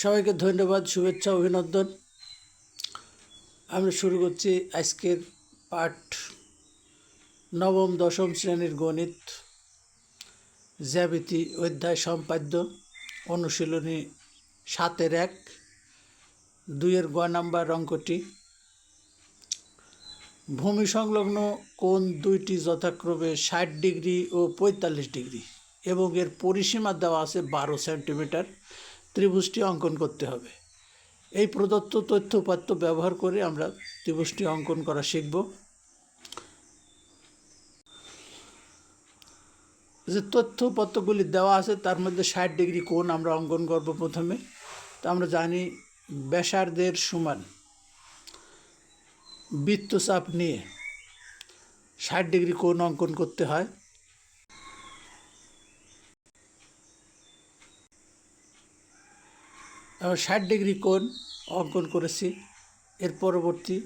সবাইকে ধন্যবাদ, শুভেচ্ছা, অভিনন্দন। আমরা শুরু করছি আজকের পাঠ নবম, দশম শ্রেণির গণিত, জ্যামিতি, অধ্যায় সম্পাদ্য, অনুশীলনী সাতের এক, দুইয়ের গ নাম্বার অঙ্কটি। ভূমি সংলগ্ন কোন দুইটি যথাক্রমে ষাট ডিগ্রি ও পঁয়তাল্লিশ ডিগ্রি এবং এর পরিসীমা দেওয়া আছে বারো সেন্টিমিটার। ত্রিভুজটি অঙ্কন করতে হবে। এই প্রদত্ত তথ্যপাত্য ব্যবহার করে আমরা ত্রিভুজটি অঙ্কন করা শিখব। যে তথ্যপত্রগুলি দেওয়া আছে, তার মধ্যে ষাট ডিগ্রি কোণ আমরা অঙ্কন করব প্রথমে। তা আমরা জানি ব্যাসার্ধের সমান বৃত্তচাপ নিয়ে ষাট ডিগ্রি কোণ অঙ্কন করতে হয়। ষাট ডিগ্রি কোণ অঙ্কন করেছি। এর পরবর্তী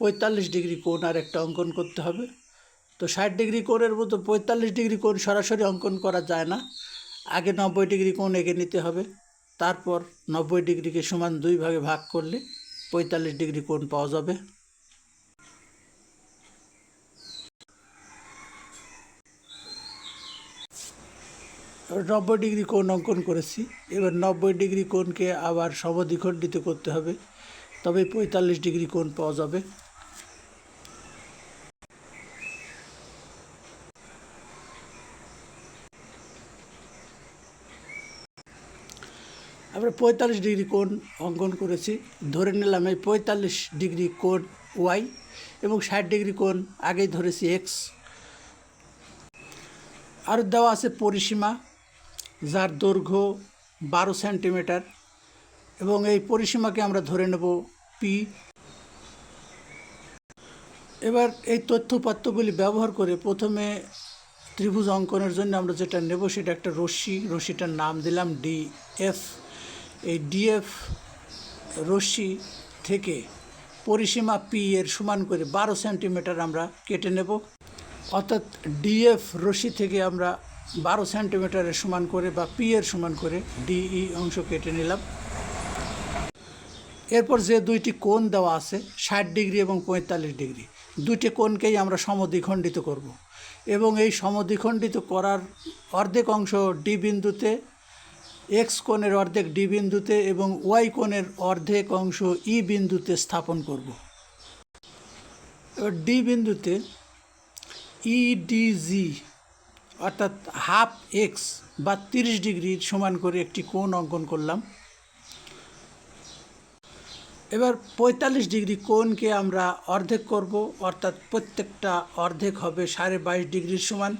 পঁয়তাল্লিশ ডিগ্রি কোণ আর একটা অঙ্কন করতে হবে। তো ষাট ডিগ্রি কোণের মতো পঁয়তাল্লিশ ডিগ্রি কোণ সরাসরি অঙ্কন করা যায় না। আগে নব্বই ডিগ্রি কোণ এঁকে নিতে হবে। তারপর নব্বই ডিগ্রিকে সমান দুই ভাগে ভাগ করলে পঁয়তাল্লিশ ডিগ্রি কোণ পাওয়া যাবে। নব্বই ডিগ্রি কোণ অঙ্কন করেছি। এবার নব্বই ডিগ্রি কোণকে আবার সমদ্বিখণ্ডিত করতে হবে। তবে পঁয়তাল্লিশ ডিগ্রি কোণ পাওয়া যাবে। আমরা পঁয়তাল্লিশ ডিগ্রি কোণ অঙ্কন করেছি। ধরে নিলাম এই পঁয়তাল্লিশ ডিগ্রি কোণ ওয়াই এবং ষাট ডিগ্রি কোণ আগেই ধরেছি এক্স। আর দেওয়া আছে পরিসীমা। যার দৈর্ঘ্য বারো সেন্টিমিটার এবং এই পরিসীমাকে আমরা ধরে নেব পি এবার এই তথ্যপাত্রগুলি ব্যবহার করে প্রথমে ত্রিভুজ অঙ্কনের জন্য আমরা যেটা নেব সেটা একটা রশ্মি। রশ্মিটার নাম দিলাম ডি এফ এই ডিএফ রশ্মি থেকে পরিসীমা পি এর সমান করে বারো সেন্টিমিটার আমরা কেটে নেব। অর্থাৎ ডিএফ রশি থেকে আমরা বারো সেন্টিমিটারের সমান করে বা পি এর সমান করে ডিই অংশ কেটে নিলাম। এরপর যে দুইটি কোণ দেওয়া আছে, ষাট ডিগ্রি এবং পঁয়তাল্লিশ ডিগ্রি, দুইটি কোণকেই আমরা সমদ্বিখণ্ডিত করব এবং এই সমদ্বিখণ্ডিত করার অর্ধেক অংশ ডি বিন্দুতে এক্স কোণের অর্ধেক ডি বিন্দুতে এবং ওয়াই কোণের অর্ধেক অংশ ই বিন্দুতে স্থাপন করব। ডি বিন্দুতে ইডিজি অর্থাৎ হাফ এক্স বা তিরিশ ডিগ্রির সমান করে একটি কোণ অঙ্কন করলাম। এবার পঁয়তাল্লিশ ডিগ্রি কোণকে আমরা অর্ধেক করব, অর্থাৎ প্রত্যেকটা অর্ধেক হবে সাড়ে বাইশ ডিগ্রির সমান।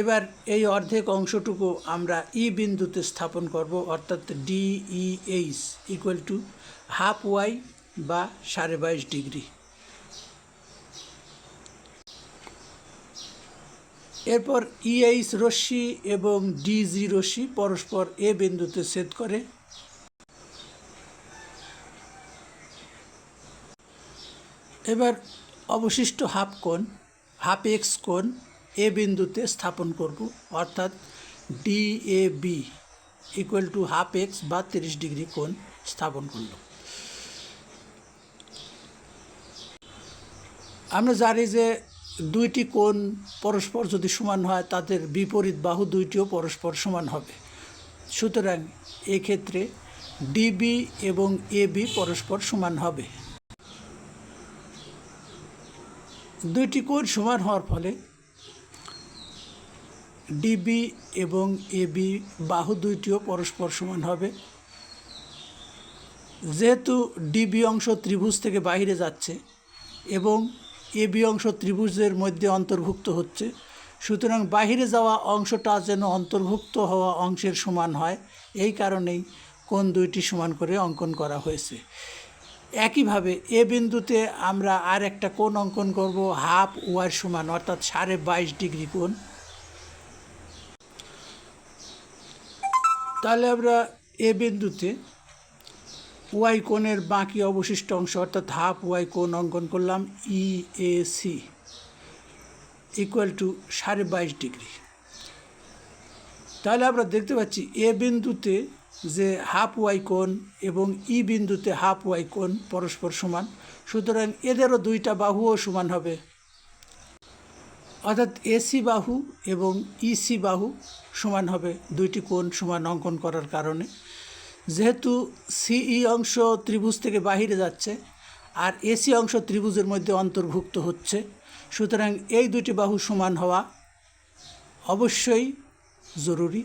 এবার এই অর্ধেক অংশটুকু আমরা ই বিন্দুতে স্থাপন করব, অর্থাৎ DEH equal to half Y বা সাড়ে বাইশ ডিগ্রি। এরপর ইএইচ রশ্মি এবং ডিজি রশ্মি পরস্পর এ বিন্দুতে ছেদ করে। এবার অবশিষ্ট হাফ কোণ, হাফ এক্স কোণ এ বিন্দুতে স্থাপন করব, অর্থাৎ D A B equal to half X বা তিরিশ ডিগ্রি কোণ স্থাপন করল। আমরা জানি যে দুইটি কোণ পরস্পর যদি সমান হয়, তাদের বিপরীত বাহু দুইটিও পরস্পর সমান হবে। সুতরাং এক্ষেত্রে ডিবি এবং এবি পরস্পর সমান হবে। দুইটি কোণ সমান হওয়ার ফলে ডিবি এবং এবি বাহু দুইটিও পরস্পর সমান হবে। যেহেতু ডিবি অংশ ত্রিভুজ থেকে বাইরে যাচ্ছে এবং এবি অংশ ত্রিভুজের মধ্যে অন্তর্ভুক্ত হচ্ছে। সুতরাং বাহিরে যাওয়া অংশটা যেন অন্তর্ভুক্ত হওয়া অংশের সমান হয়, এই কারণেই কোন দুইটি সমান করে অঙ্কন করা হয়েছে। একইভাবে এ বিন্দুতে আমরা আর একটা কোণ অঙ্কন করব, হাফ ওয়ার সমান, অর্থাৎ সাড়ে বাইশ ডিগ্রি কোণ। তাহলে আমরা এ বিন্দুতে ওয়াই কোণের বাকি অবশিষ্ট অংশ, অর্থাৎ হাফ ওয়াই কোণ অঙ্কন করলাম E A C equal to সাড়ে বাইশ ডিগ্রি। তাহলে আমরা দেখতে পাচ্ছি এ বিন্দুতে যে হাফ ওয়াই কোণ এবং ই বিন্দুতে হাফ ওয়াই কোণ পরস্পর সমান, সুতরাং এদেরও দুইটা বাহুও সমান হবে। অর্থাৎ এসি বাহু এবং ইসি বাহু সমান হবে, দুইটি কোণ সমান অঙ্কন করার কারণে। যেহেতু সিই অংশ ত্রিভুজ থেকে বাহিরে যাচ্ছে আর এসি অংশ ত্রিভুজের মধ্যে অন্তর্ভুক্ত হচ্ছে, সুতরাং এই দুটি বাহু সমান হওয়া অবশ্যই জরুরি।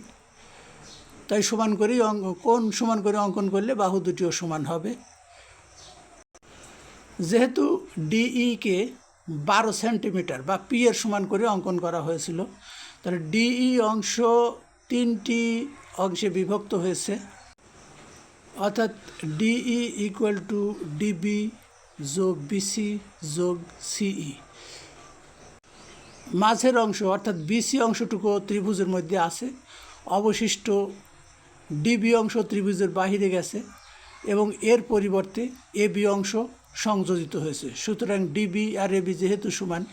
তাই সমান করেই অঙ্ক কোন সমান করে অঙ্কন করলে বাহু দুটিও সমান হবে। যেহেতু ডিইকে বারো সেন্টিমিটার বা পি এর সমান করে অঙ্কন করা হয়েছিল, তাহলে ডিই অংশ তিনটি অংশে বিভক্ত হয়েছে। অর্থাৎ ডিই ইকুয়াল টু ডিবি যোগ বিসি যোগ সিই। মাঝের অংশ, অর্থাৎ বিসি অংশটুকু ত্রিভুজের মধ্যে আছে। অবশিষ্ট ডিবি অংশ ত্রিভুজের বাহিরে গেছে এবং এর পরিবর্তে এ বি অংশ সংযোজিত হয়েছে। সুতরাং ডিবি আর এবি যেহেতু সমান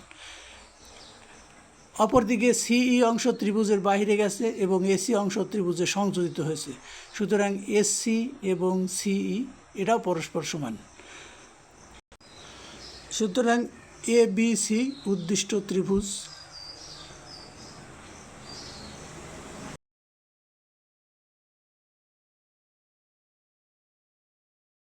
অপরদিকে সিই অংশ ত্রিভুজের বাহিরে গেছে এবং এসি অংশ ত্রিভুজে সংযোজিত হয়েছে। সুতরাং এসসি এবং সিই এটাও পরস্পর সমান। সুতরাং এ বি সি উদ্দিষ্ট ত্রিভুজ।